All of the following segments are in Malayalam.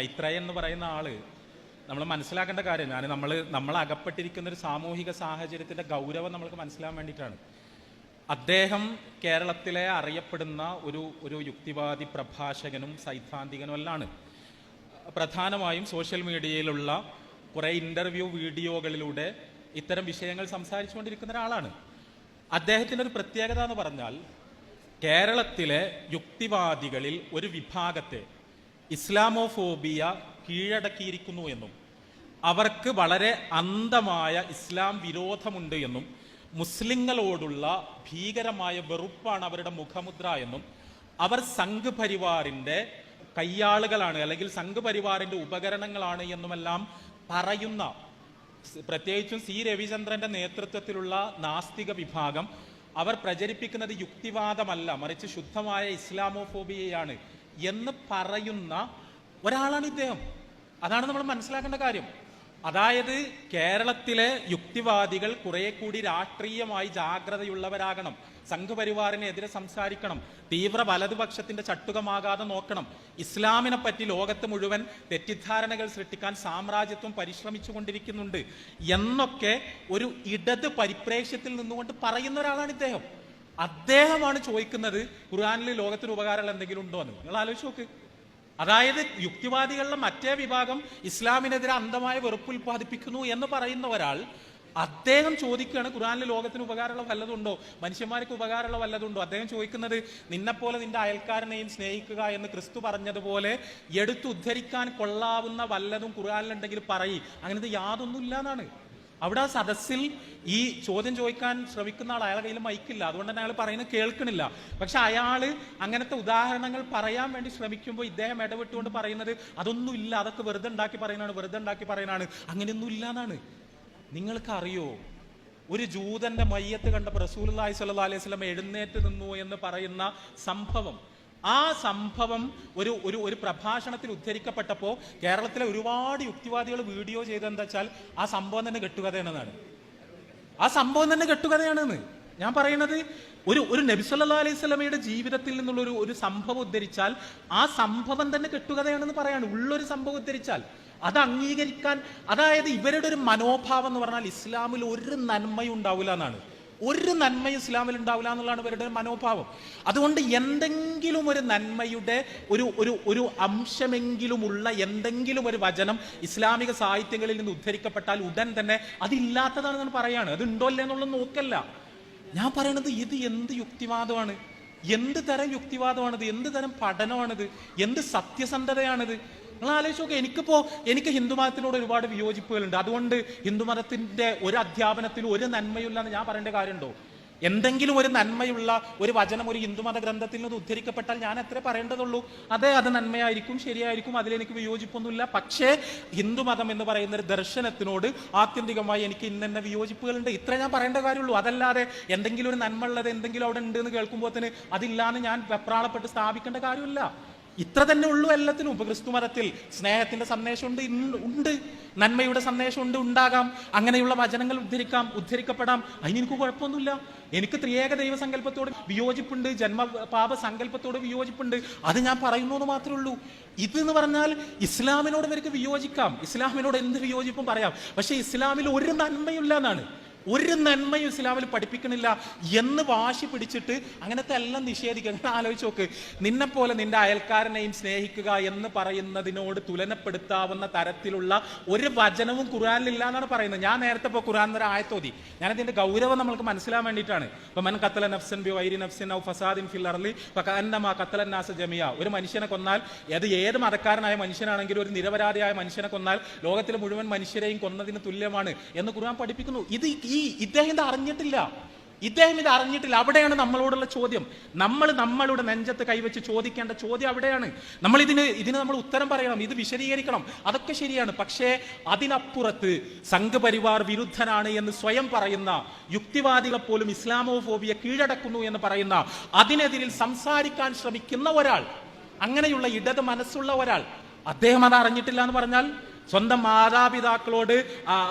മൈത്രേയൻ എന്ന് പറയുന്ന ആൾ നമ്മൾ മനസ്സിലാക്കേണ്ട കാര്യം ഞാൻ നമ്മൾ നമ്മൾ അകപ്പെട്ടിരിക്കുന്ന ഒരു സാമൂഹിക സാഹചര്യത്തിന്റെ ഗൗരവം നമ്മൾക്ക് മനസ്സിലാൻ വേണ്ടിയിട്ടാണ്. അദ്ദേഹം കേരളത്തിലെ അറിയപ്പെടുന്ന ഒരു ഒരു യുക്തിവാദി പ്രഭാഷകനും സൈദ്ധാന്തികനും എല്ലാമാണ് പ്രധാനമായും സോഷ്യൽ മീഡിയയിലുള്ള കുറേ ഇന്റർവ്യൂ വീഡിയോകളിലൂടെ ഇത്തരം വിഷയങ്ങൾ സംസാരിച്ചുകൊണ്ടിരിക്കുന്ന ഒരാളാണ്. അദ്ദേഹത്തിന്റെ ഒരു പ്രത്യേകത എന്ന് പറഞ്ഞാൽ കേരളത്തിലെ യുക്തിവാദികളിൽ ഒരു വിഭാഗത്തെ ഇസ്ലാമോഫോബിയ കീഴടക്കിയിരിക്കുന്നു എന്നും അവർക്ക് വളരെ അന്ധമായ ഇസ്ലാം വിരോധമുണ്ട് എന്നും മുസ്ലിങ്ങളോടുള്ള ഭീകരമായ വെറുപ്പാണ് അവരുടെ മുഖമുദ്ര എന്നും അവർ സംഘ് പരിവാറിന്റെ കയ്യാളുകളാണ് അല്ലെങ്കിൽ സംഘ് പരിവാറിന്റെ ഉപകരണങ്ങളാണ് എന്നുമെല്ലാം പറയുന്ന പ്രത്യേകിച്ചും സി രവിചന്ദ്രന്റെ നേതൃത്വത്തിലുള്ള നാസ്തിക വിഭാഗം അവർ പ്രചരിപ്പിക്കുന്നത് യുക്തിവാദമല്ല മറിച്ച് ശുദ്ധമായ ഇസ്ലാമോഫോബിയയാണ്. എന്ന് പറയുന്ന ഒരാളാണ് ഇദ്ദേഹം. അതാണ് നമ്മൾ മനസ്സിലാക്കേണ്ട കാര്യം. അതായത് കേരളത്തിലെ യുക്തിവാദികൾ കുറെ കൂടി രാഷ്ട്രീയമായി ജാഗ്രതയുള്ളവരാകണം. സംഘപരിവാറിനെതിരെ സംസാരിക്കണം. തീവ്ര വലതുപക്ഷത്തിന്റെ ചട്ടുകമാകാതെ നോക്കണം. ഇസ്ലാമിനെ പറ്റി ലോകത്ത് മുഴുവൻ തെറ്റിദ്ധാരണകൾ സൃഷ്ടിക്കാൻ സാമ്രാജ്യത്വം പരിശ്രമിച്ചു കൊണ്ടിരിക്കുന്നുണ്ട് എന്നൊക്കെ ഒരു ഇടത് പരിപ്രേക്ഷ്യത്തിൽ നിന്നുകൊണ്ട് പറയുന്ന ഒരാളാണ് ഇദ്ദേഹം. അദ്ദേഹമാണ് ചോദിക്കുന്നത് ഖുർആാനിൽ ലോകത്തിന് ഉപകാരമുള്ള എന്തെങ്കിലും ഉണ്ടോ എന്ന്. നിങ്ങൾ ആലോചിച്ച് നോക്ക്. അതായത് യുക്തിവാദികളുടെ മറ്റേ വിഭാഗം ഇസ്ലാമിനെതിരെ അന്ധമായ വെറുപ്പ് ഉൽപ്പാദിപ്പിക്കുന്നു എന്ന് പറയുന്ന ഒരാൾ അദ്ദേഹം ചോദിക്കുകയാണ് ഖുറാനിൽ ലോകത്തിന് ഉപകാരമുള്ള വല്ലതുണ്ടോ? മനുഷ്യന്മാർക്ക് ഉപകാരമുള്ള വല്ലതുണ്ടോ? അദ്ദേഹം ചോദിക്കുന്നത് നിന്നെപ്പോലെ നിന്റെ അയൽക്കാരനെയും സ്നേഹിക്കുക എന്ന് ക്രിസ്തു പറഞ്ഞതുപോലെ എടുത്തുദ്ധരിക്കാൻ കൊള്ളാവുന്ന വല്ലതും ഖുറാനിലുണ്ടെങ്കിൽ പറയി. അങ്ങനത്തെ യാതൊന്നുമില്ല എന്നാണ് അവിടെ ആ സദസ്സിൽ ഈ ചോദ്യം ചോദിക്കാൻ ശ്രമിക്കുന്ന ആൾ അയാളുടെ കയ്യിൽ മൈക്കില്ല അതുകൊണ്ട് തന്നെ അയാൾ പറയുന്നത് കേൾക്കണില്ല. പക്ഷെ അയാൾ അങ്ങനത്തെ ഉദാഹരണങ്ങൾ പറയാൻ വേണ്ടി ശ്രമിക്കുമ്പോൾ ഇദ്ദേഹം ഇടപെട്ടുകൊണ്ട് പറയുന്നത് അതൊന്നും ഇല്ല അതൊക്കെ വെറുതെ ഉണ്ടാക്കി പറയുന്നതാണ് വെറുതെ ഉണ്ടാക്കി പറയുന്നതാണ്. അങ്ങനെയൊന്നും ഇല്ല എന്നാണ് നിങ്ങൾക്ക് അറിയോ? ഒരു ജൂതന്റെ മയ്യത്ത് കണ്ട റസൂൽ സല്ലാ അലൈഹി സ്വലം എഴുന്നേറ്റ് നിന്നു എന്ന് പറയുന്ന സംഭവം. ആ സംഭവം ഒരു ഒരു ഒരു പ്രഭാഷണത്തിൽ ഉദ്ധരിക്കപ്പെട്ടപ്പോൾ കേരളത്തിലെ ഒരുപാട് യുക്തിവാദികൾ വീഡിയോ ചെയ്തെന്താ വെച്ചാൽ ആ സംഭവം തന്നെ കെട്ടുകഥയാണെന്നാണ്. ആ സംഭവം തന്നെ കെട്ടുകഥയാണെന്ന്. ഞാൻ പറയുന്നത് ഒരു ഒരു നബിസല്ലാ അലൈഹി സ്വലമയുടെ ജീവിതത്തിൽ നിന്നുള്ള ഒരു ഒരു സംഭവം ഉദ്ധരിച്ചാൽ ആ സംഭവം തന്നെ കെട്ടുകഥയാണെന്ന് പറയാണ് ഉള്ളൊരു സംഭവം ഉദ്ധരിച്ചാൽ അത് അംഗീകരിക്കാൻ അതായത് ഇവരുടെ ഒരു മനോഭാവം എന്ന് പറഞ്ഞാൽ ഇസ്ലാമിൽ ഒരു നന്മയും ഉണ്ടാവില്ല എന്നാണ്. ഒരു നന്മയും ഇസ്ലാമിൽ ഉണ്ടാവില്ല എന്നുള്ളതാണ് ഇവരുടെ മനോഭാവം. അതുകൊണ്ട് എന്തെങ്കിലും ഒരു നന്മയുടെ ഒരു ഒരു ഒരു അംശമെങ്കിലുമുള്ള എന്തെങ്കിലും ഒരു വചനം ഇസ്ലാമിക സാഹിത്യങ്ങളിൽ നിന്ന് ഉദ്ധരിക്കപ്പെട്ടാൽ ഉടൻ തന്നെ അതില്ലാത്തതാണെന്നാണ് പറയാണ്. അത് ഉണ്ടോ അല്ലേ എന്നുള്ളത് നോക്കല്ല. ഞാൻ പറയണത് ഇത് എന്ത് യുക്തിവാദമാണ്? എന്ത് തരം യുക്തിവാദമാണിത്? എന്ത് തരം പഠനമാണിത്? എന്ത് സത്യസന്ധതയാണിത്? നിങ്ങൾ ആലോചിച്ച് നോക്കുക എനിക്കിപ്പോ എനിക്ക് ഹിന്ദുമതത്തിനോട് ഒരുപാട് വിയോജിപ്പുകളുണ്ട്. അതുകൊണ്ട് ഹിന്ദുമതത്തിന്റെ ഒരു അധ്യാപനത്തിൽ ഒരു നന്മയില്ല എന്ന് ഞാൻ പറയേണ്ട കാര്യമുണ്ടോ? എന്തെങ്കിലും ഒരു നന്മയുള്ള ഒരു വചനം ഒരു ഹിന്ദുമത ഗ്രന്ഥത്തിൽ നിന്ന് ഉദ്ധരിക്കപ്പെട്ടാൽ ഞാൻ എത്ര പറയേണ്ടതുള്ളൂ. അതെ അത് നന്മയായിരിക്കും ശരിയായിരിക്കും അതിലെനിക്ക് വിയോജിപ്പൊന്നുമില്ല. പക്ഷേ ഹിന്ദുമതം എന്ന് പറയുന്ന ഒരു ദർശനത്തിനോട് ആത്യന്തികമായി എനിക്ക് ഇന്നെ വിയോജിപ്പുകളുണ്ട്. ഇത്ര ഞാൻ പറയേണ്ട കാര്യമുള്ളൂ. അതല്ലാതെ എന്തെങ്കിലും ഒരു നന്മ ഉള്ളത് എന്തെങ്കിലും അവിടെ ഉണ്ട് എന്ന് കേൾക്കുമ്പോൾ തന്നെ അതില്ലാന്ന് ഞാൻ വെപ്രാളപ്പെട്ട് സ്ഥാപിക്കേണ്ട കാര്യമില്ല. ഇത്ര തന്നെ ഉള്ളൂ എല്ലാത്തിനും ഇപ്പൊ ക്രിസ്തു മതത്തിൽ സ്നേഹത്തിന്റെ സന്ദേശമുണ്ട് ഉണ്ട് നന്മയുടെ സന്ദേശമുണ്ട് ഉണ്ടാകാം. അങ്ങനെയുള്ള വചനങ്ങൾ ഉദ്ധരിക്കാം ഉദ്ധരിക്കപ്പെടാം. അതിന് എനിക്ക് കുഴപ്പമൊന്നുമില്ല. എനിക്ക് ത്രിയേക ദൈവസങ്കല്പത്തോട് വിയോജിപ്പുണ്ട് ജന്മ പാപ സങ്കല്പത്തോട് വിയോജിപ്പുണ്ട്. അത് ഞാൻ പറയുന്നു എന്ന് മാത്രമേ ഉള്ളൂ. ഇത് എന്ന് പറഞ്ഞാൽ ഇസ്ലാമിനോട് ഇവർക്ക് വിയോജിക്കാം. ഇസ്ലാമിനോട് എന്ത് വിയോജിപ്പും പറയാം. പക്ഷെ ഇസ്ലാമിൽ ഒരു നന്മയില്ല എന്നാണ്. ഒരു നന്മയും ഇസ്ലാമിൽ പഠിപ്പിക്കണില്ല എന്ന് വാശി പിടിച്ചിട്ട് അങ്ങനത്തെ എല്ലാം നിഷേധിക്കുക. അങ്ങനെ ആലോചിച്ച് നോക്ക്. നിന്നെപ്പോലെ നിന്റെ അയൽക്കാരനെയും സ്നേഹിക്കുക എന്ന് പറയുന്നതിനോട് തുലനപ്പെടുത്താവുന്ന തരത്തിലുള്ള ഒരു വചനവും ഖുറാനിലില്ല എന്നാണ് പറയുന്നത്. ഞാൻ നേരത്തെ ഇപ്പോൾ ഖുറാൻ എന്നൊരു ആയത്തോതി. ഞാനതിന്റെ ഗൗരവം നമ്മൾക്ക് മനസ്സിലാൻ വേണ്ടിയിട്ടാണ്. ഇപ്പൊ മൻ കത്തല നഫ്സൻ ബി വൈരി നഫ്സൻ ഔ ഫസാദിൻ ഫിൽ അർലി കത്തലൻ നാസ ജമിയ. ഒരു മനുഷ്യനെ കൊന്നാൽ അത് ഏത് മതക്കാരനായ മനുഷ്യനാണെങ്കിലും ഒരു നിരപരാധിയായ മനുഷ്യനെ കൊന്നാൽ ലോകത്തിലെ മുഴുവൻ മനുഷ്യരെയും കൊന്നതിന് തുല്യമാണ് എന്ന് ഖുർആൻ പഠിപ്പിക്കുന്നു. ഇത് ഈ ഇദ്ദേഹം ഇത് അറിഞ്ഞിട്ടില്ല. ഇദ്ദേഹം ഇത് അറിഞ്ഞിട്ടില്ല. അവിടെയാണ് നമ്മളോടുള്ള ചോദ്യം. നമ്മൾ നമ്മളുടെ നെഞ്ചത്ത് കൈവച്ച് ചോദിക്കേണ്ട ചോദ്യം അവിടെയാണ്. നമ്മൾ ഇതിന് ഇതിന് നമ്മൾ ഉത്തരം പറയണം. ഇത് വിശദീകരിക്കണം. അതൊക്കെ ശരിയാണ്. പക്ഷേ അതിനപ്പുറത്ത് സംഘപരിവാർ വിരുദ്ധനാണ് എന്ന് സ്വയം പറയുന്ന യുക്തിവാദികളെ പോലും ഇസ്ലാമോഫോബിയ കീഴടക്കുന്നു എന്ന് പറയുന്ന അതിനെതിരിൽ സംസാരിക്കാൻ ശ്രമിക്കുന്ന ഒരാൾ അങ്ങനെയുള്ള ഇടത് മനസ്സുള്ള ഒരാൾ അദ്ദേഹം അത് അറിഞ്ഞിട്ടില്ല എന്ന് പറഞ്ഞാൽ സ്വന്തം മാതാപിതാക്കളോട്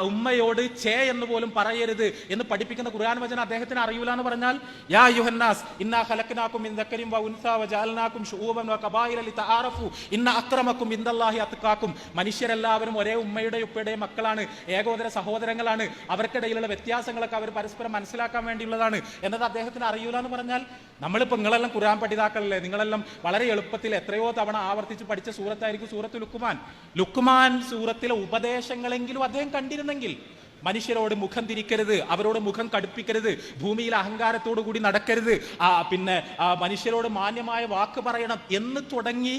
ഉമ്മയോട് ചേ എന്ന് പോലും പറയരുത് എന്ന് പഠിപ്പിക്കുന്ന ഖുർആൻ വചന അദ്ദേഹത്തിന് അറിയൂല എന്ന് പറഞ്ഞാൽ യാ യുഹന്നാസ് ഇന്നാ ഖലഖനാകും മിൻ ദക്കരിൻ വ ഉൻസാ വ ജഅൽനാകും ശുഊബൻ വ ഖബായില ലിതആറഫു ഇന്ന അക്രമക്കും ഇൻദല്ലാഹി അത്ഖാക്കും മനുഷ്യരെല്ലാവരും ഒരേ ഉമ്മയുടെ ഉപ്പയുടെയും മക്കളാണ് ഏകോദര സഹോദരങ്ങളാണ്. അവർക്കിടയിലുള്ള വ്യത്യാസങ്ങളൊക്കെ അവർ പരസ്പരം മനസ്സിലാക്കാൻ വേണ്ടിയുള്ളതാണ്. എന്നത് അദ്ദേഹത്തിന് അറിയൂല എന്ന് പറഞ്ഞാൽ നമ്മളിപ്പോൾ നിങ്ങളെല്ലാം ഖുർആൻ പഠിതാക്കളല്ലേ? നിങ്ങളെല്ലാം വളരെ എളുപ്പത്തിൽ എത്രയോ തവണ ആവർത്തിച്ച് പഠിച്ച സൂറത്തായിരിക്കും സൂറത്ത് ലുക്കുമാൻ ലുക്കുമാൻ സൂറത്തിലെ ഉപദേശങ്ങളെങ്കിലും അദ്ദേഹം കണ്ടിരുന്നെങ്കിൽ മനുഷ്യരോട് മുഖം തിരിക്കരുത് അവരോട് മുഖം കടുപ്പിക്കരുത് ഭൂമിയിൽ അഹങ്കാരത്തോടു കൂടി നടക്കരുത്. പിന്നെ മനുഷ്യരോട് മാന്യമായ വാക്ക് പറയണം എന്ന് തുടങ്ങി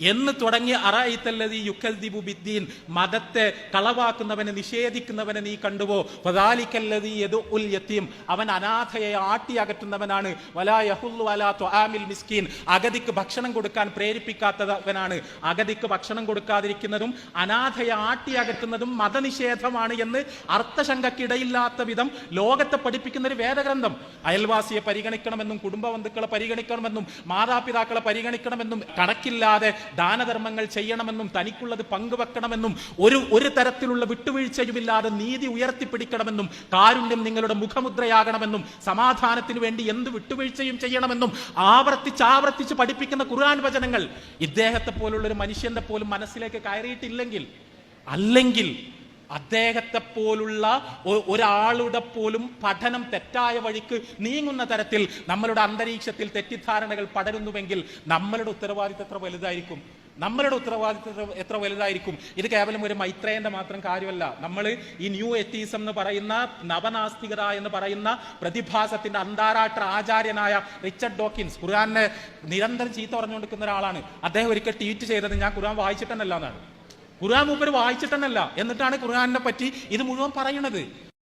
എന്ന് തുടങ്ങി അറായിത്തല്ലതി യുക്കൽദിബു ബിദ്ദീൻ മതത്തെ കളവാക്കുന്നവനെ നിഷേധിക്കുന്നവനെ നീ കണ്ടുവോ? ഫദാലിക്കല്ലതി യദുഉൽ യത്തീം അവൻ അനാഥയെ ആട്ടി അകറ്റുന്നവനാണ്. വലാ യഹുല്ലു വലാ ത്വാമിൽ മിസ്കീൻ അഗതിക്ക് ഭക്ഷണം കൊടുക്കാൻ പ്രേരിപ്പിക്കാത്തവനാണ്. അഗതിക്ക് ഭക്ഷണം കൊടുക്കാതിരിക്കുന്നതും അനാഥയെ ആട്ടി അകറ്റുന്നതും മതനിഷേധമാണ് എന്ന് അർത്ഥശങ്കക്കിടയില്ലാത്ത വിധം ലോകത്തെ പഠിപ്പിക്കുന്ന ഒരു വേദഗ്രന്ഥം. അയൽവാസിയെ പരിഗണിക്കണമെന്നും കുടുംബ ബന്ധുക്കളെ പരിഗണിക്കണമെന്നും മാതാപിതാക്കളെ പരിഗണിക്കണമെന്നും കണക്കില്ലാതെ ദാനധർമ്മങ്ങൾ ചെയ്യണമെന്നും തനിക്കുള്ളത് പങ്കുവെക്കണമെന്നും ഒരു ഒരു തരത്തിലുള്ള വിട്ടുവീഴ്ചയുമില്ലാതെ നീതി ഉയർത്തിപ്പിടിക്കണമെന്നും കാരുണ്യം നിങ്ങളുടെ മുഖമുദ്രയാകണമെന്നും സമാധാനത്തിന് വേണ്ടി എന്ത് വിട്ടുവീഴ്ചയും ചെയ്യണമെന്നും ആവർത്തിച്ച് ആവർത്തിച്ച് പഠിപ്പിക്കുന്ന ഖുർആൻ വചനങ്ങൾ ഇദ്ദേഹത്തെ പോലുള്ള ഒരു മനുഷ്യന്റെ പോലും മനസ്സിലേക്ക് കയറിയിട്ടില്ലെങ്കിൽ അല്ലെങ്കിൽ അദ്ദേഹത്തെ പോലുള്ള ഒരാളുടെ പോലും പഠനം തെറ്റായ വഴിക്ക് നീങ്ങുന്ന തരത്തിൽ നമ്മളുടെ അന്തരീക്ഷത്തിൽ തെറ്റിദ്ധാരണകൾ പടരുന്നുവെങ്കിൽ നമ്മളുടെ ഉത്തരവാദിത്തം എത്ര വലുതായിരിക്കും? നമ്മളുടെ ഉത്തരവാദിത്വം എത്ര- വലുതായിരിക്കും? ഇത് കേവലം ഒരു മൈത്രേന്റെ മാത്രം കാര്യമല്ല. നമ്മൾ ഈ ന്യൂ എത്തീസം എന്ന് പറയുന്ന നവനാസ്തികത എന്ന് പറയുന്ന പ്രതിഭാസത്തിന്റെ അന്താരാഷ്ട്ര ആചാര്യനായ റിച്ചർഡ് ഡോക്കിൻസ് ഖുർആാനെ നിരന്തരം ചീത്ത പറഞ്ഞുകൊണ്ടിരിക്കുന്ന ഒരാളാണ്. അദ്ദേഹം ഒരിക്കൽ ട്വീറ്റ് ചെയ്തത് ഞാൻ ഖുർആൻ വായിച്ചിട്ടെന്നല്ല എന്നാണ് ഖുർആൻ മൂപ്പർ വായിച്ചിട്ടെന്നല്ല. എന്നിട്ടാണ് ഖുർആനെ പറ്റി ഇത് മുഴുവൻ പറയണത്.